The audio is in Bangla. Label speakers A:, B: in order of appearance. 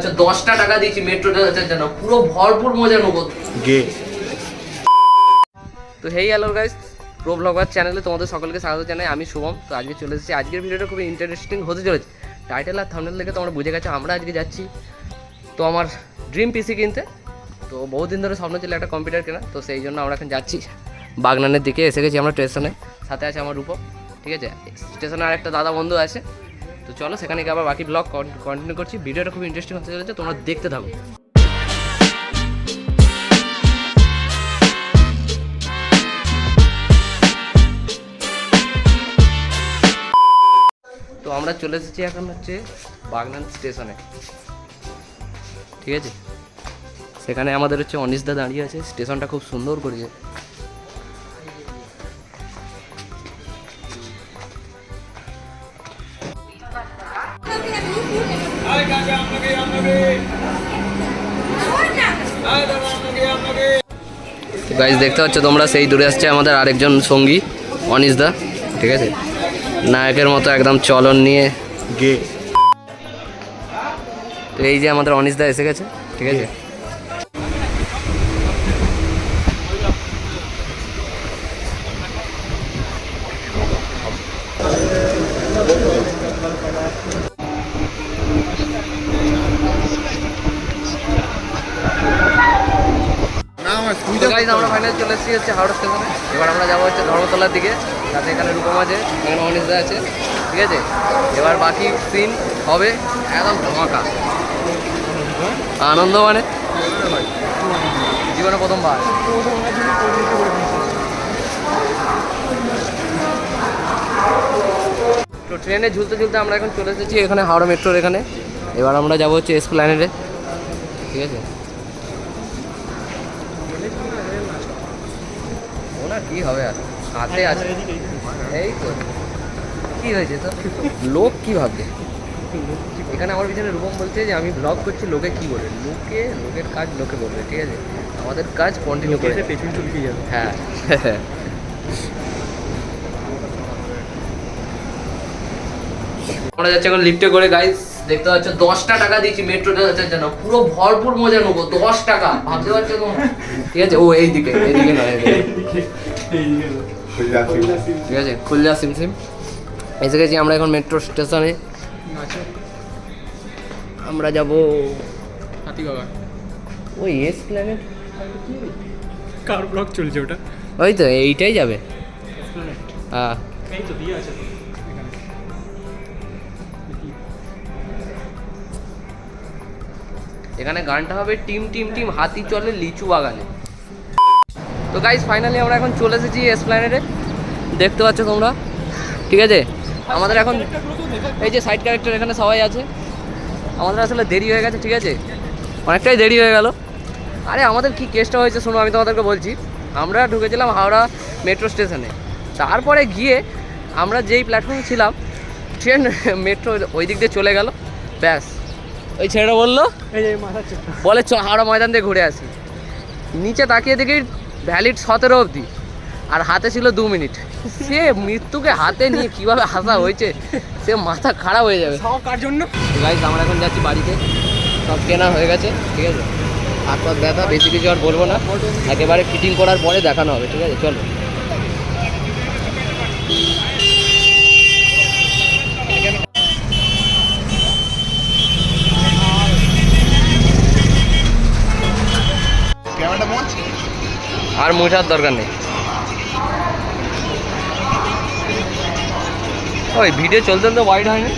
A: আচ্ছা দশটা টাকা দিয়েছি মেট্রোটা জন্য পুরো ভরপুর মজা নেব
B: গে।
A: তো hey hello guys pro blogger চ্যানেলে তোমাদের সকলকে স্বাগত জানাই আমি শুভম। তো আজকে চলে এসেছি। আজকের ভিডিওটা খুবই ইন্টারেস্টিং হতে চলেছে। টাইটেল আর থামনেল দেখে তোমরা বুঝে গেছো আমরা আজকে যাচ্ছি তো আমার ড্রিম পিসি কিনতে। তো বহুদিন ধরে স্বপ্ন ছিল একটা কম্পিউটার কেনা তো সেই জন্য আমরা এখন যাচ্ছি। বাগনানের দিকে এসে গেছি আমরা স্টেশনে সাথে আছে আমার রূপক ঠিক আছে? স্টেশনে আর একটা দাদা বন্ধু আছে। তো চলো, সেখানে আবার বাকি ব্লগ কন্টিনিউ করছি। ভিডিওটা খুব ইন্টারেস্টিং হতে চলেছে, তোমরা দেখতে থাকো। তো আমরা চলে এসেছি এখন হচ্ছে বাগনান স্টেশনে। ঠিক আছে? সেখানে আমাদের হচ্ছে অনিশদা দাঁড়িয়ে আছে। স্টেশনটা খুব সুন্দর করেছে। গাইজ দেখতে পাচ্ছ তোমরা সেই দূরে আসছে আমাদের আরেকজন সঙ্গী অনিশদা ঠিক আছে? নায়কের মতো একদম চলন নিয়ে।
B: গে।
A: তো এই যে আমাদের অনিশদা এসে গেছে ঠিক আছে? তো আমরা ফাইনাল চলে এসেছি হচ্ছে হাওড়া স্টেশনে। এবার আমরা যাব হচ্ছে ধর্মতলার দিকে। তাতে এখানে রূপম আছে এখানে অনিশদা আছে। ঠিক আছে? এবার বাকি সিন হবে একদম ধমাকা। আনন্দ মানে? জীবনে প্রথমবার। তো ট্রেনে ঝুলতে ঝুলতে আমরা এখন চলে এসেছি এখানে হাওড়া মেট্রোর এখানে। এবার আমরা যাব হচ্ছে এসপ্ল্যানেডে ঠিক আছে? কি হবে আর? হাতে আছে। এই তো। কি হয়েছে তো লোক কি ভাববে? এখানে আমার পিছনে রূপম বলছে যে আমি ব্লগ করছি লোকে কি বলবে? লোকে লোকের কাজ লোকে বলবে ঠিক আছে? আমাদের কাজ কন্টিনিউ করে।
B: পেছন চলকে যাবে।
A: হ্যাঁ। আমরা যাচ্ছি এখন লিফটে করে গাইস দেখতে পাচ্ছ দশটা টাকা দিয়েছি মেট্রোটা জন্য পুরো ভরপুর মজা নেব দশ টাকা। ভাবতে পারছ তো? ঠিক আছে? ও এইদিকে এইদিকে নয় এইদিকে। ঠিক আছে খুলজা সিম সিম। এসে গেছি আমরা এখন মেট্রো স্টেশনে আমরা যাব ওই এস প্ল্যানেট
B: কার ব্লগ চলছে ওটা?
A: ওই তো এইটাই যাবে। হ্যাঁ। এখানে গানটা হবে টিম টিম টিম হাতি চলে লিচু বাগানে। তো গাইজ ফাইনালি আমরা এখন চলে এসেছি এসপ্ল্যানেডে দেখতে পাচ্ছ তোমরা। ঠিক আছে? আমাদের এখন এই যে সাইড ক্যারেক্টার এখানে সবাই আছে। আমাদের আসলে দেরি হয়ে গেছে ঠিক আছে? অনেকটাই দেরি হয়ে গেল। আরে আমাদের কি কেসটা হয়েছে শোনো আমি তোমাদেরকে বলছি। আমরা ঢুকেছিলাম হাওড়া মেট্রো স্টেশনে তারপরে গিয়ে আমরা যেই প্ল্যাটফর্মে ছিলাম ট্রেন মেট্রো ওই দিক দিয়ে চলে গেল। ব্যাস। ওই ছেলেটা বলল বলে চ হাওড়া ময়দান দিয়ে ঘুরে আসি। নিচে তাকিয়ে দেখি ভ্যালিড সতেরো অবধি। আর হাতে ছিল দু মিনিট। সে মৃত্যুকে হাতে নিয়ে কীভাবে হাসা হয়েছে সে মাথা খারাপ হয়ে যাবে।
B: সব কার জন্য?
A: গাইজ আমরা এখন যাচ্ছি বাড়িতে। সব কেনা হয়ে গেছে ঠিক আছে? হাত পাত ব্যথা বেশি কিছু আর বলব না। একেবারে ফিটিং করার পরে দেখানো হবে ঠিক আছে? চলো। আর মুছার দরকার নেই। ওই ভিডিও চলতে চলতে ওয়াইড হয়নি?